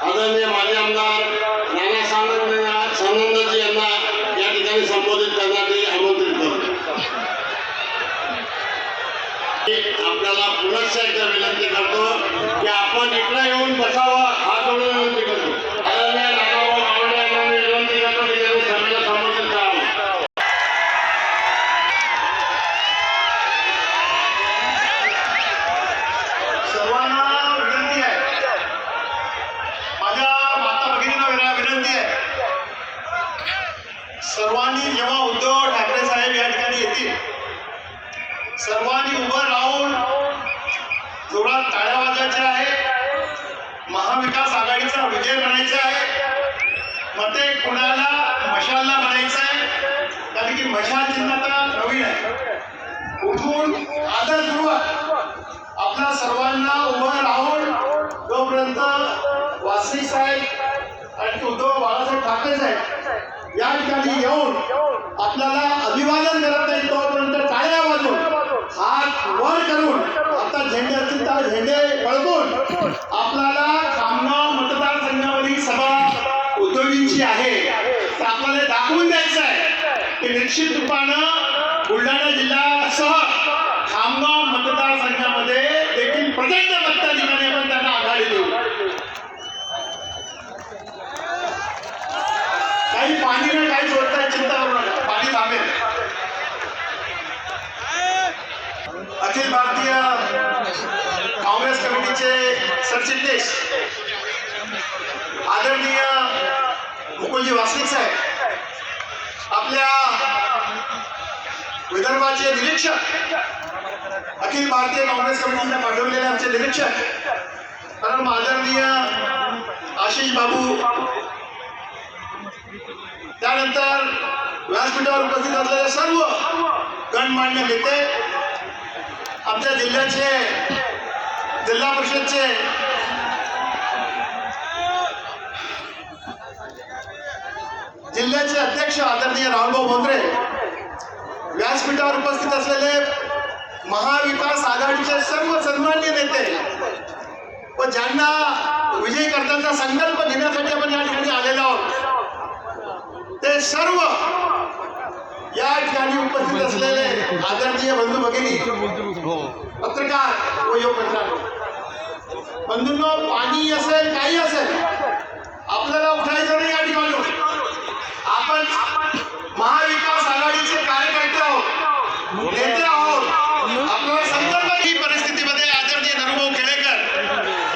आदरणीय माजी आमदार नाना सानंद सानंदजी यांना या ठिकाणी संबोधित करण्यासाठी आमंत्रित करतो. आपल्याला पुनश्च एकदा विनंती करतो की आपण इकडे येऊन बसावं हा करून विनंती करतो आदरणीय नानाभाऊ गावडे यांना मी विनंती करतो की त्यांनी सभेला संबोधित करावं सर्वांना विनंती आहे माझ्या माता भगिनींना विना- विनंती आहे सर्वांनी जेव्हा उद्धव ठाकरे साहेब या ठिकाणी येतील सर्वांनी उभं राहून जोरात टाळ्या वाजायच्या आहे महाविकास आघाडीचा विजय म्हणायचा आहे मते कुणाला मशालला म्हणायचं आहे? कारण की मशाल चिन्हता नवीन आहे. उठून आदरपूर्वक आपल्या सर्वांना उभं राहून जोपर्यंत वासनिक साहेब आणि उद्धव बाळासाहेब ठाकरे साहेब या ठिकाणी येऊन आपल्याला अभिवादन करत नाही तोपर्यंत टाळ्या वाजून हात वर करून आता झेंडे असतील तर झेंडे पळकून उद्योगींची आहे तर आपल्याला दाखवून द्यायचं आहे. की निश्चित रूपानं बुलढाणा जिल्ह्यासह खामगाव मतदारसंघामध्ये वासनिक साहेब, आपल्या विदर्भाचे निरीक्षक, अखिल भारतीय काँग्रेस कमिटीने पाठवलेले आमचे निरीक्षक, परम आदरणीय आशिष बाबू. त्यानंतर व्यासपीठावर उपस्थित असलेले सर्व गणमान्य नेते, आमच्या जिल्ह्याचे जिल्हा परिषदचे जिल्ह्याचे अध्यक्ष आदरणीय राहुलभाऊ बोंद्रे व्यासपीठावर उपस्थित असलेले महाविकास आघाडीचे सर्व सन्मान्य नेते व ज्यांना विजयी करताना संकल्प घेण्यासाठी आपण या ठिकाणी आलेलो आहोत ते सर्व या ठिकाणी उपस्थित असलेले आदरणीय बंधू भगिनी पत्रकार व योग मित्रांनो बंधूंनो पाणी असेल काही असेल आपल्याला उठायचं नाही या ठिकाणी. आपण महाविकास आघाडीचे कार्यकर्ते आहोत नेते आहोत आपल्याला संदर्भ ही परिस्थितीमध्ये आदरणीय नरुभाऊ खेडेकर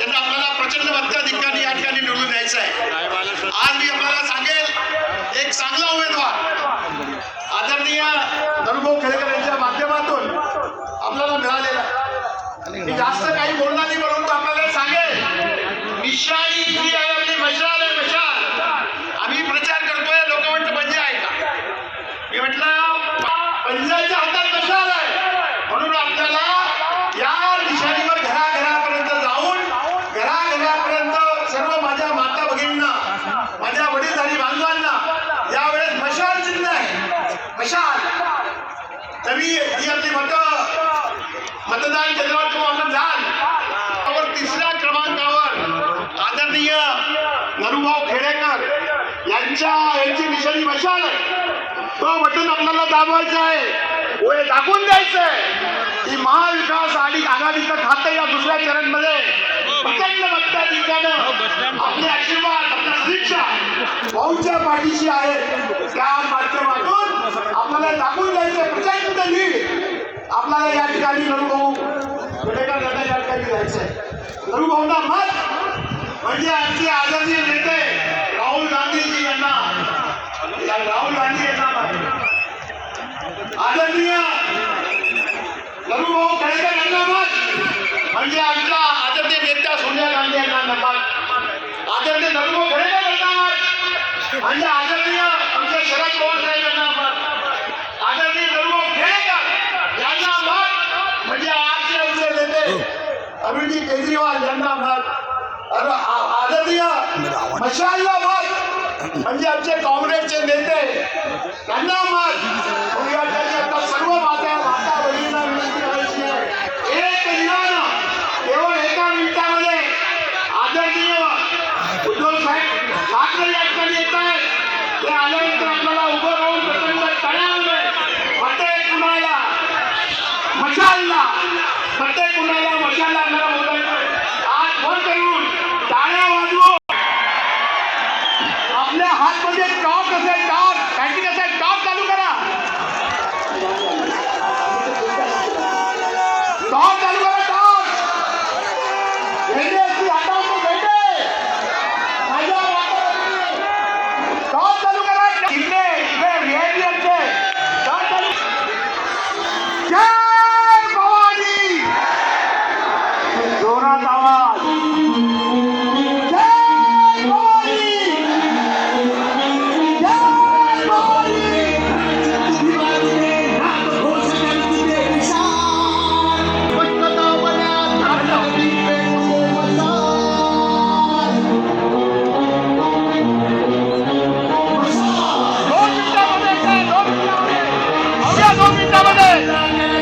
यांना आपल्याला प्रचंड मताधिकांनी या ठिकाणी निवडून द्यायचं आहे आज मी आपल्याला सांगेल एक चांगला उमेदवार आदरणीय नरुभाऊ खेडेकर यांच्या माध्यमातून आपल्याला मिळालेला आहे. मी जास्त काही बोलणार नाही परंतु आपल्याला सांगेल निशाणी जी आहे आपली मशाल आहे मशाल आम्ही प्रचार करतोय लोक म्हणतो पंजा आहे का मी म्हटलं पंजाच्या हातात मशाल आहे म्हणून आपल्याला या निशाणीवर घराघरापर्यंत जाऊन घराघरापर्यंत सर्व माझ्या माता भगिनींना माझ्या वडीलधारी बांधवांना यावेळेस मशाल चिन्ह आहे मशाल तरी ही आपली मतं. मतदान केंद्रावर जेव्हा आपण जाल त्यावर तिसऱ्या क्रमांकावर आदरणीय नरुभाऊ खेडेकर यांच्या यांची निशाणी मशाल तो बटन आपल्याला दाबवायचा आहे. व हे दाखवून द्यायचं आहे की महाविकास आणि आघाडीचं खातं या दुसऱ्या चरणमध्ये प्रचंड मताधिक्यानं आपले आशीर्वाद आपल्या सदिच्छा भाऊच्या पाठीशी आहेत. त्या माध्यमातून आपल्याला दाखवून द्यायचं प्रचंड लीड आपल्याला या ठिकाणी नरुभाऊ खेडेकर यांना या ठिकाणी द्यायचंय नरुभाऊंना मत म्हणजे आमचे आदरणीय नेते राहुल गांधीजी यांना. राहुल गांधी यांना आदरणीय नरुभाऊ खेडेकर यांना मत म्हणजे आमच्या आदरणीय नेत्या सोनिया गांधी यांना मत. आदरणीय नरुभाऊ खेडेकर यांना मत म्हणजे आदरणीय आमच्या शरद पवार साहेब यांना मत आदरणीय नरुभाऊ मत म्हणजे आजचे आमचे नेते अरविंदजी केजरीवाल यांना मत आदरणीय मशालला मत म्हणजे आमचे काँग्रेसचे नेते त्यांना मत आता सर्व माझ्या माता बहिणींना विनंती करायची आहे. एक दिनानं केवळ एका मिनिटामध्ये आदरणीय ठाकरे या ठिकाणी Come on!